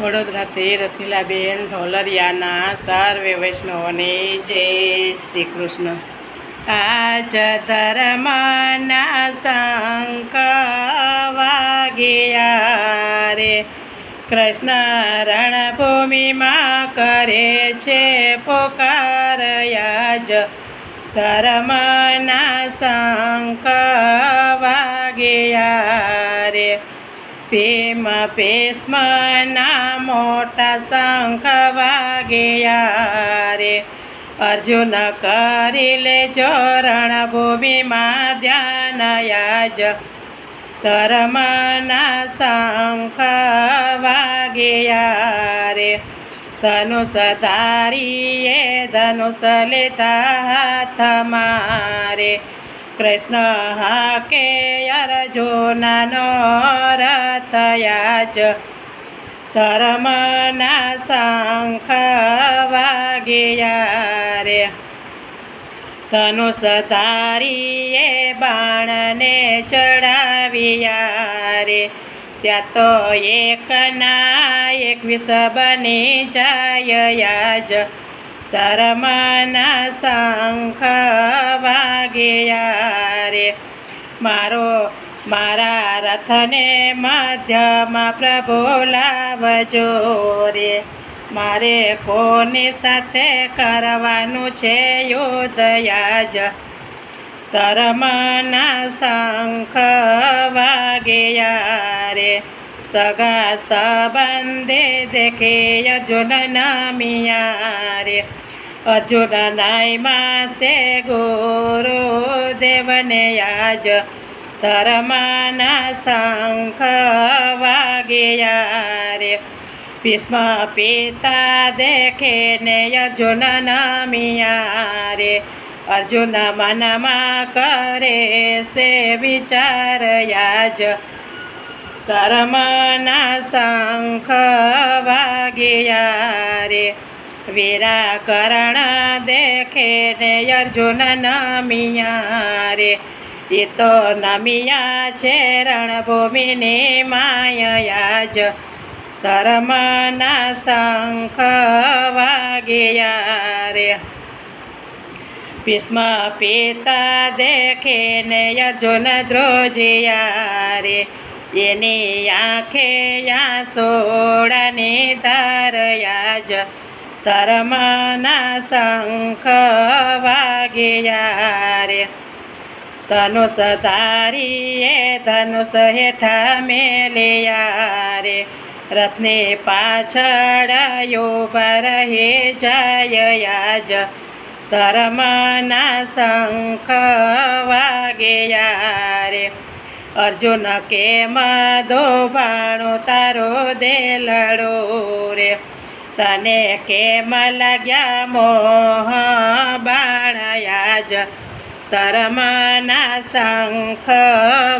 વડોદરાથી રસીલાબેન ઢોલરિયાના સર્વે વૈષ્ણવને જય શ્રી કૃષ્ણ. આજ ધર્મના શંક વાગ્યા રે કૃષ્ણ રણભૂમિમાં કરે છે પોકારયા જ ધર્મના શંક વાગ્યા રે ભીમ ભીષ્મના મોટા શંખ વાગ્યા રે. અર્જુન કરી લેજો રણભૂમિમાં ધ્યાન યાજ ધર્મના શંખ વાગ્યા રે. ધનુષ ધારીએ, ધનુષ લેતા હાથમાં રે કૃષ્ણ હાકે અર્જુનનો રથયા જ ધર્મના શંખ વાગ્યા રે. ધનુષ ધારીએ બાણને ચડાવ્યા રે. ત્યાં તો એક ના એક એકવીસ બની જાય યાજ. ધર્મના શંખ વાગ્યા રે મારો મારા રથને મધ્યમાં પ્રભુ લાવજો રે મારે કોની સાથે કરવાનું છે યોદયાજ તરમના શંખ વાગ્યા રે સગા સંબંધે દેખે અર્જુન નમિયા રે અર્જુન નાયમાં સે ગુરુ દેવને આજ ધર્મના શંખ વાગ્યા રે ભીષ્મ પિતા દેખે ને અર્જુન નામિયા રે અર્જુન મનમાં કરે સે વિચાર યાજ ધર્મના શંખ વાગ્યા રે વીરા કરણ દેખે ને અર્જુન નમિયા રે એ તો નમિયા છે રણભૂમિની માયા જ કરમના શંખ વાગ્યા રે ભીષ્મ પિતા દેખે ને અર્જુન ધ્રોજિયા રે એની આંખે આંસોડાની ધરયા જ ધર્મના શંખ વાગ્યા રે. ધનુષ ધારીએ ધનુષ હેઠા મેલ્યા રે. રથને પાછળ ઊભા રહે જાય યાજ, ધર્મના શંખ વાગ્યા રે. અર્જુન કે માધો ભાણો તારો દેલડો રે? તને કેમ લાગ્યા મોહ બાણયા જ તરમાના શંખ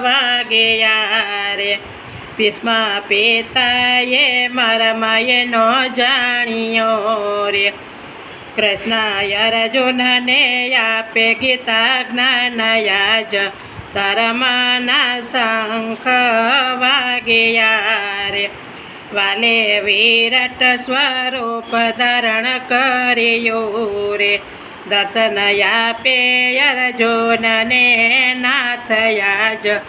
વાગ્યા રે. ભીષ્મ પિતાએ મરમય નો જાણ્યો રે. કૃષ્ણ અર્જુનને આપે ગીતા જ્ઞાનયા જ ધર્મના શંખ વાગ્યા રે. વાલે વિરટ સ્વરૂપ ધારણ કર્યું રે. દર્શન આપે અર્જુનને નાથયા જ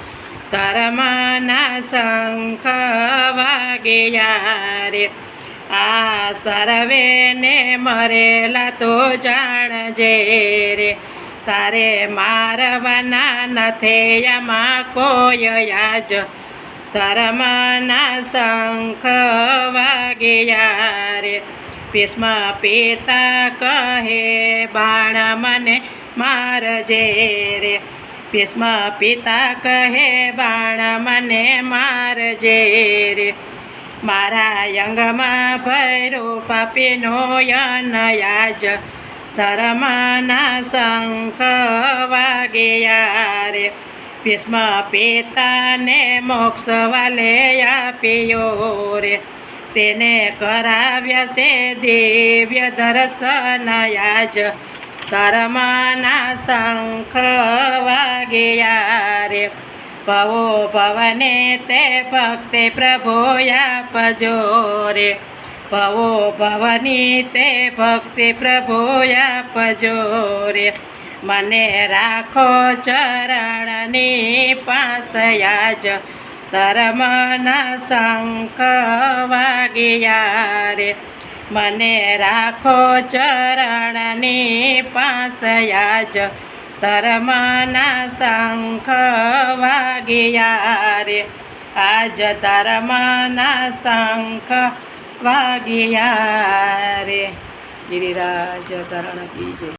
ધર્મના શંખ વાગ્યા રે. આ સર્વેને મરેલા તો જાણજે રે. તારે મારવાના નથી આમાં કોઈ યાજ. ધર્મના શંખ વાગ્યા રે ભીષ્મ પિતા કહે બાણ મને મારજે રે ભીષ્મ પિતા કહે બાણ મને મારજે રે મારા યંગમાં ભૈરો પાપીનો યનયાજ ધર્મના શંખ વાગ્યા રે ભીષ્મ પિતાને મોક્ષ વાલે આપ્યો રે. તેને કરાવ્યા છે દિવ્ય દર્શનયાજ શરમાના શંખ વાગ્યા રે. ભવો ભવને તે ભક્તિ પ્રભોયા પજો રે. ભવો ભવની તે ભક્તિ પ્રભોયા પજો રે. મને રાખો ચરણની પાસયા જ ધર્મના શંખ વાગ્યા રે. મને રાખો ચરણની પાસયા જ ધર્મના શંખ વાગ્યા રે. આજ તરમના શંખ વાગ્યા રે. ગિરિરાજ તરણ કી